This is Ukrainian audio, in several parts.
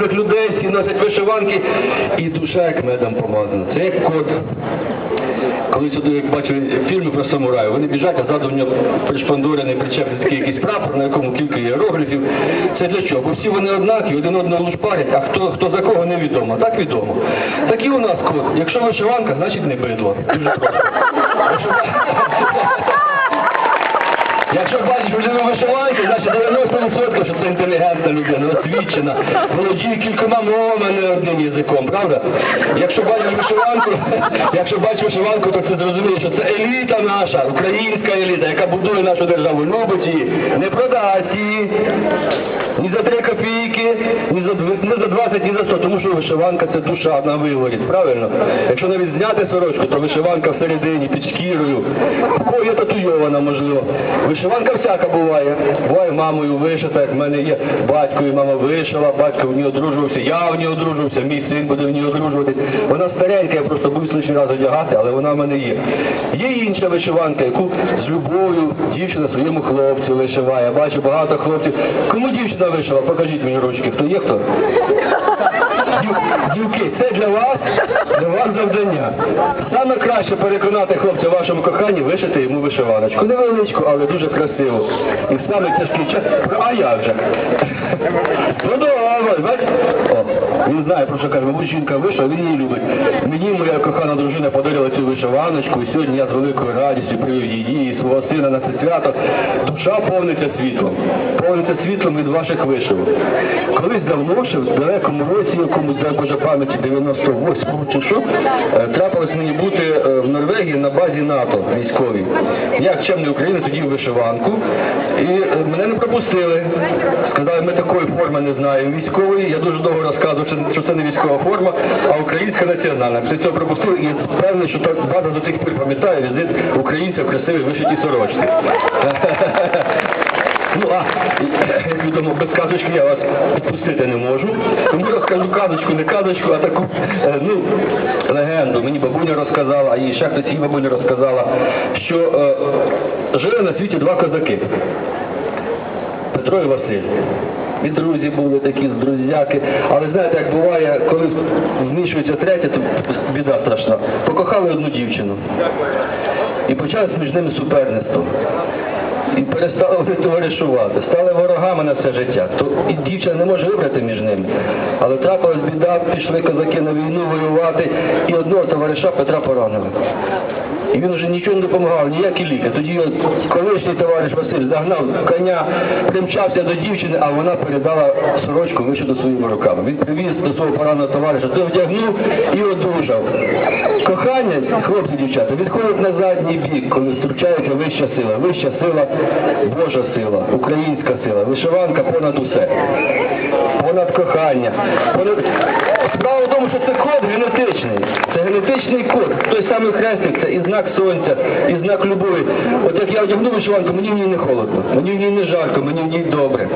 дорослих людей, всі носять вишиванки, і душа як медом помазана. Це як кот. Коли сюди, як бачив фільми про самураю, вони біжать, а ззаду в нього пришпандорений причепний такий якийсь прапор, на якому кілька іерогліфів. Це для чого? Бо всі вони однакі, один одного лушпарять, а хто, хто за кого невідомо. Так відомо. Так і у нас кот. Якщо вишиванка, значить не бидло. Дуже просто. Вже вишиванки, значить 90% що це інтелігентна людина, освічена, володіє кількома мовами, не одним язиком, правда? Якщо бачиш вишиванку, якщо бачиш вишиванку, то це зрозуміє, що це еліта наша, українська еліта, яка будує нашу державу, любить її, не продасть її ні за три копійки, ні за не за 20, ні за 100, тому що вишиванка це душа на виворіт, правильно? Якщо навіть зняти сорочку, то вишиванка всередині, під шкірою, кого є татуйована, можливо. Вишиванка всяка буває. Буває мамою вишита, як в мене є батько і мама вишила, батько в ній одружувався, я в ній одружувався, мій син буде в ній одружуватись. Вона старенька, я просто боюсь лише раз одягати, але вона в мене є. Є інша вишиванка, яку з любов'ю дівчина своєму хлопцю вишиває. Я бачу багато хлопців. Кому дівчина вишила? Покажіть мені ручки. Хто є хто? Дівки, це для вас, для вас завдання. Саме краще переконати хлопця в вашому коханні вишити йому вишиваночку. Невеличку, але дуже красиву. І в саме тяжкий час. А я вже. Ну добре, бачите? Він знає, про що каже, мабуть, жінка вийшла, він її любить. Подарила цю вишиваночку, і сьогодні я з великою радістю привів її і свого сина на це свято. Душа повниться світлом. Повниться світлом від ваших вишивок. Колись давно, ще в далекому році, якомусь дай Боже пам'яті 98-му чи що, е, трапилось мені бути е, в Норвегії на базі НАТО військовій. Я чемний українець тоді в вишиванку, і е, мене не пропустили. Сказали, ми такої форми не знаємо військової. Я дуже довго розказував, що це не військова форма, а українська національна. Після цього пропустили і впевнений, що так база до тих пір пам'ятає візит українця в красивій вишитій сорочці. Ну, а як відомо, без казочки я вас відпустити не можу. Тому розкажу казочку, не казочку, а таку е, ну, легенду. Мені бабуня розказала, їй ще хтось їй бабуня розказала, що е, жили на світі два козаки. Петро і Василь. І друзі були такі друзяки. Але знаєте, як буває, коли змішується третє, то біда страшна. Покохали одну дівчину. І почалось між ними суперництво. І перестали товаришувати, стали ворогами на все життя. То і дівчина не може вибрати між ними. Але трапилась біда, пішли козаки на війну воювати, і одного товариша Петра поранили. І він вже нічого не допомагав, ніякі ліки. Тоді колишній товариш Василь загнав коня, примчався до дівчини, а вона передала сорочку вишиту своїми руками. Він привіз до свого пораненого товариша, той вдягнув і одружав. Кохання, хлопці, дівчата, відходить на задній бік, коли втручається вища сила. Вища сила, Божа сила, українська сила, вишиванка понад усе. Понад кохання. Понад... Справа в тому, що це код генетичний. Це генетичний код. Той самий хрестик, це і знак сонця, і знак любові. От як я одягну вишиванку, мені в ній не холодно, мені в ній не жарко, мені в ній добре.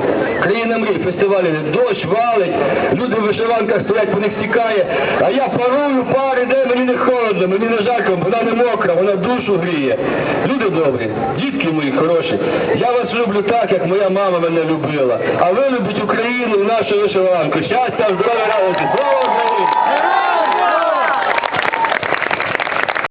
Країна мрій, фестивалі, дощ валить, люди в вишиванках стоять, по них стікає, а я парую, пар іде, мені не холодно, мені не жарко, вона не мокра, вона душу гріє. Люди добрі, дітки мої хороші, я вас люблю так, як моя мама мене любила. А ви любіть Україну і нашу вишиванку. Щастя, здоров'я, радості.